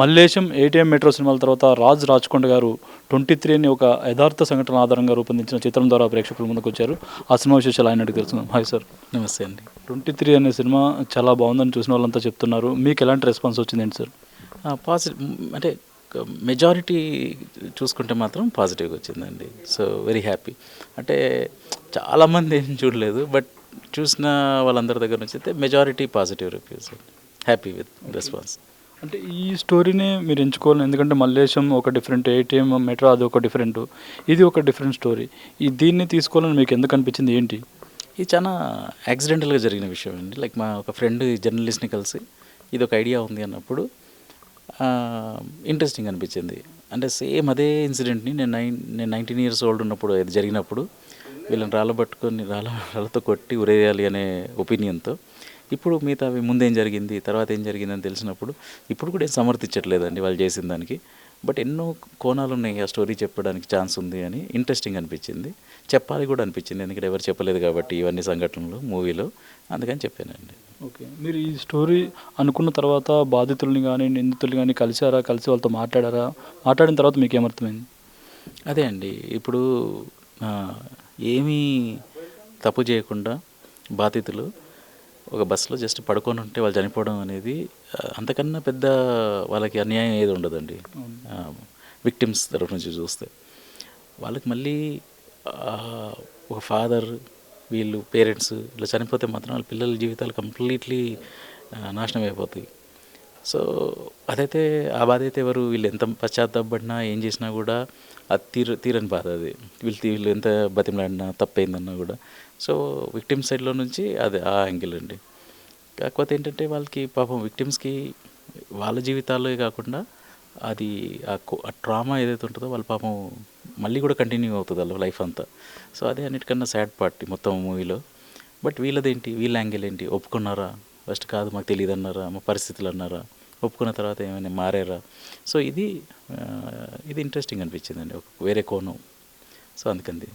Mallesham ATM metro సినిమాల తర్వాత రాజ్ రాజ్కొండ గారు ట్వంటీ త్రీ అని ఒక యథార్థ సంఘటన ఆధారంగా రూపొందించిన చిత్రం ద్వారా ప్రేక్షకుల ముందుకు వచ్చారు ఆ సినిమా విశేషాలు ఆయన అడిగి తెలుసుకుందాం. హాయ్ సార్ నమస్తే అండి. ట్వంటీ త్రీ అనే సినిమా చాలా బాగుందని చూసిన వాళ్ళంతా చెప్తున్నారు. మీకు ఎలాంటి రెస్పాన్స్ వచ్చింది ఏంటి సార్ పాజిటివ్ అంటే మెజారిటీ చూసుకుంటే మాత్రం పాజిటివ్గా వచ్చిందండి. సో వెరీ హ్యాపీ అంటే చాలామంది ఏం చూడలేదు బట్ చూసిన వాళ్ళందరి దగ్గర నుంచి అయితే majority positive reviews happy with response అంటే ఈ స్టోరీనే మీరు ఎంచుకోవాలి ఎందుకంటే మల్లేశం ఒక డిఫరెంట్ ఏటీఎం మెట్రో అది ఒక డిఫరెంట్ ఇది ఒక డిఫరెంట్ స్టోరీ ఈ దీన్ని తీసుకోవాలని మీకు ఎందుకు అనిపించింది? ఏంటి? ఇది చాలా యాక్సిడెంటల్గా జరిగిన విషయం అండి. లైక్ మా ఒక ఫ్రెండ్ జర్నలిస్ట్ని కలిసి ఇది ఒక ఐడియా ఉంది అన్నప్పుడు ఇంట్రెస్టింగ్ అనిపించింది. అంటే సేమ్ అదే ఇన్సిడెంట్ని నేను నైన్ నేను నైన్టీన్ ఇయర్స్ ఓల్డ్ ఉన్నప్పుడు అది జరిగినప్పుడు వీళ్ళని రాళ్ళ పట్టుకొని రాళ్ళ రాళ్ళతో కొట్టి ఉరేయాలి అనే ఒపీనియన్తో ఇప్పుడు మిగతా అవి ముందేం జరిగింది తర్వాత ఏం జరిగిందని తెలిసినప్పుడు ఇప్పుడు కూడా ఏం సమర్థించట్లేదండి వాళ్ళు చేసిన దానికి. బట్ ఎన్నో కోణాలు ఉన్నాయి ఆ స్టోరీ చెప్పడానికి ఛాన్స్ ఉంది అని ఇంట్రెస్టింగ్ అనిపించింది. చెప్పాలి కూడా అనిపించింది. ఎందుకంటే ఎవరు చెప్పలేదు కాబట్టి ఇవన్నీ సంఘటనలు మూవీలో అందుకని చెప్పానండి. ఓకే. మీరు ఈ స్టోరీ అనుకున్న తర్వాత బాధితుల్ని కానీ నిందితుల్ని కానీ కలిసారా? కలిసి వాళ్ళతో మాట్లాడారా? మాట్లాడిన తర్వాత మీకు ఏమర్థమైంది? అదే అండి. ఇప్పుడు ఏమీ తప్పు చేయకుండా బాధితులు ఒక బస్సులో జస్ట్ పడుకొని ఉంటే వాళ్ళు చనిపోవడం అనేది అంతకన్నా పెద్ద వాళ్ళకి అన్యాయం ఏది ఉండదండి. విక్టిమ్స్ తరఫు నుంచి చూస్తే. వాళ్ళకి మళ్ళీ ఒక ఫాదర్ వీళ్ళు పేరెంట్స్ ఇట్లా చనిపోతే మాత్రం వాళ్ళ పిల్లల జీవితాలు కంప్లీట్లీ నాశనం అయిపోతాయి. సో అదైతే ఆ బాధ అయితే ఎవరు వీళ్ళు ఎంత పశ్చాత్తాపడినా ఏం చేసినా కూడా అది తీర తీరని బాధ అది. వీళ్ళు వీళ్ళు ఎంత బతిమలాడినా తప్పైందన్నా కూడా. సో విక్టిమ్ సైడ్లో నుంచి అది ఆ యాంగిల్ అండి. కాకపోతే ఏంటంటే వాళ్ళకి పాపం విక్టిమ్స్కి వాళ్ళ జీవితాల్లో కాకుండా అది ఆ కో- ఆ ట్రామా ఏదైతే ఉంటుందో వాళ్ళ పాపం మళ్ళీ కూడా కంటిన్యూ అవుతుంది వాళ్ళ లైఫ్ అంతా. సో అదే అన్నిటికన్నా సాడ్ పార్ట్ మొత్తం మూవీలో. బట్ వీళ్ళదేంటి? వీళ్ళ యాంగిల్ ఏంటి? ఒప్పుకున్నారా? ఫస్ట్ కాదు మాకు తెలియదు అన్నారా మా పరిస్థితులు అన్నారా ఒప్పుకున్న తర్వాత ఏమైనా మారారా? సో ఇది ఇది ఇంట్రెస్టింగ్ అనిపించిందండి ఒక వేరే కోణం. సో అందుకని